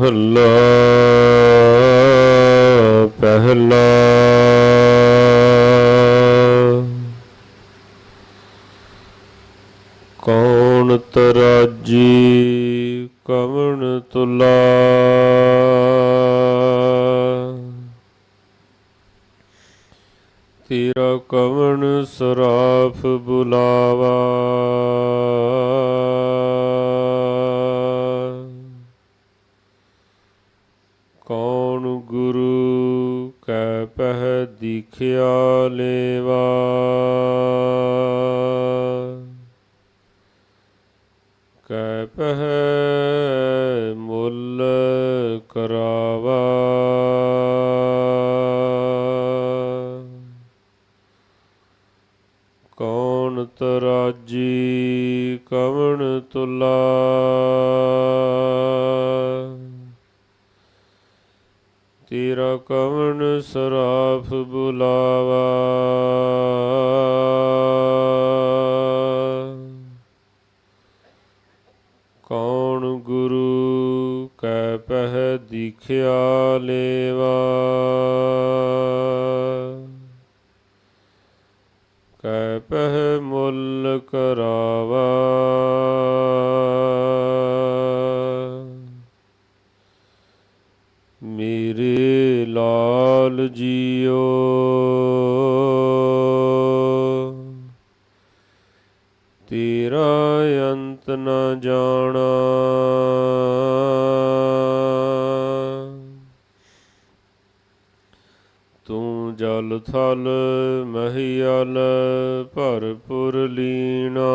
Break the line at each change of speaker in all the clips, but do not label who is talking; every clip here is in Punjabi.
ਮਹੱਲਾ ਪਹਿਲਾ। ਕੌਣ ਤਰਾਜੀ ਕਵਣ ਤੁਲਾ। ਤੇਰਾ ਕਵਣ ਸਰਾਫ ਬੁਲਾਵਾ ਕੌਣ ਗੁਰੂ ਕੈ ਪਹਿ ਦਿਖਿਆ ਲੇਵਾ। ਕੈ ਪਹਿ ਮੁੱਲ ਕਰਾਵਾ। ਕੌਣ ਤਰਾਜੀ ਕਵਣ ਤੁਲਾ। ਤੇਰਾ ਕਵਣ ਸਰਾਫ ਬੁਲਾਵਾ। ਕੌਣ ਗੁਰੂ ਕੈ ਪਹਿ ਦਿਖਿਆ ਲੇਵਾ? ਲਾਲ ਜੀਓ। ਤੇਰਾ ਅੰਤ ਨ ਜਾਣਾ। ਤੂੰ ਜਲ ਥਲ ਮਹੀਅਲ ਭਰਪੁਰ ਲੀਣਾ।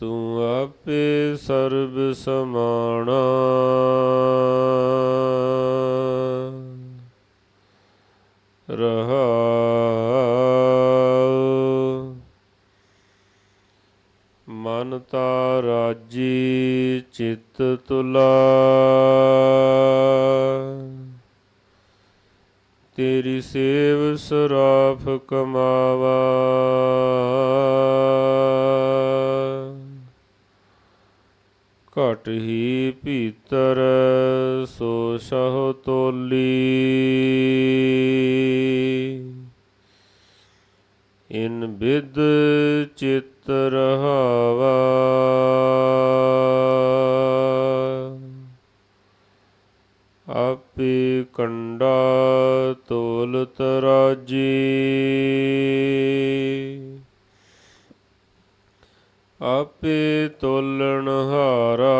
ਤੂੰ ਆਪੇ ਸਰਬ ਸਮਾਣਾ। ਰਹਾ। ਮਨ ਤਾ ਰਾਜੀ ਚਿਤ ਤੁਲਾ। ਤੇਰੀ ਸੇਵ ਸਰਾਫ ਕਮਾਵਾ। ਘਟ ਹੀ ਭੀਤਰ ਸੋ ਸਹੁ ਤੋਲੀ। ਇਨ ਬਿਦ ਚਿਤ ਰਹਾਵਾ। ਆਪੇ ਕੰਡਾ ਤੋਲ ਤਰਾਜੀ ਆਪੇ ਤੋਲਣ ਹਾਰਾ।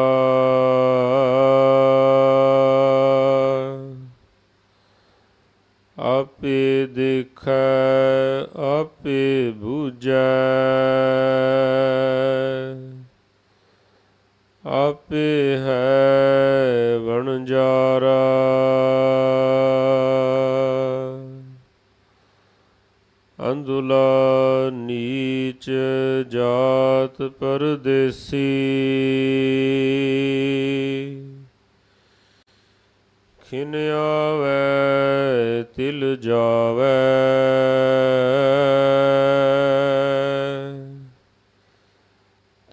ਆਪੇ ਦੇਖੈ ਆਪੇ ਬੂਝੈ। ਆਪੇ ਹੈ ਵਣਜਾਰਾ। ਅੰਦੁਲਾ ਨੀਚ ਜਾਤ ਪਰਦੇਸੀ। ਖਿਨ ਆਵੈ ਤਿਲ ਜਾਵੈ।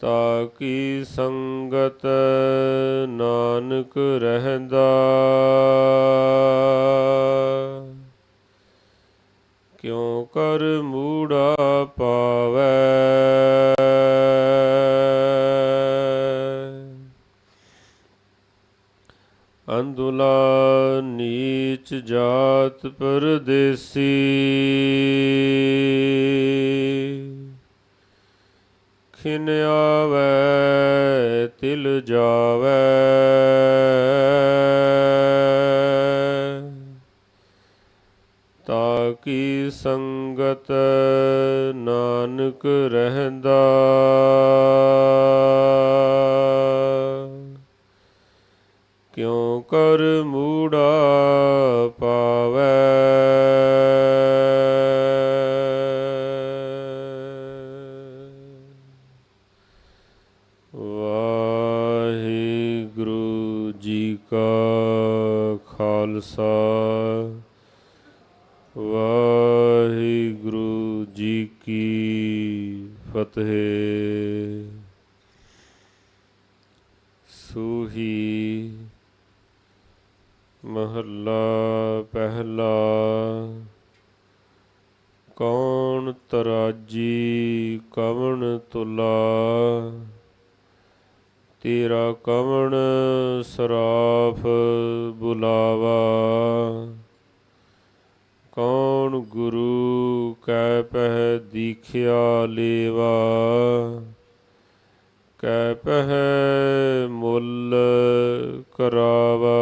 ਤਾ ਕੀ ਸੰਗਤ ਨਾਨਕ ਰਹਿੰਦਾ? ਕਰ ਮੂੜਾ ਪਾਵੈ। ਅੰਦੁਲਾ ਨੀਚ ਜਾਤ ਪਰਦੇਸੀ। ਖਿਨ ਆਵੈ ਤਿਲ ਜਾਵੈ। ਤਾ ਕੀ ਸੰਗਤ ਨਾਨਕ ਰਹਿੰਦਾ। ਕਿਉ ਕਰ ਮੂੜਾ ਖਾਲਸਾ। ਫਤਿਹ ਸੂਹੀ ਮਹੱਲਾ ਪਹਿਲਾ ਕੌਣ ਤਰਾਜੀ ਕਵਣ ਤੁਲਾ? ਤੇਰਾ ਕਵਣ ਸਰਾਫ ਬੁਲਾਵਾ? ਕੌਣ ਗੁਰੂ ਕੈ ਪਹਿ ਦੀਖਿਆ ਲੇਵਾ? ਕੈ ਪਹਿ ਮੁੱਲ ਕਰਾਵਾ।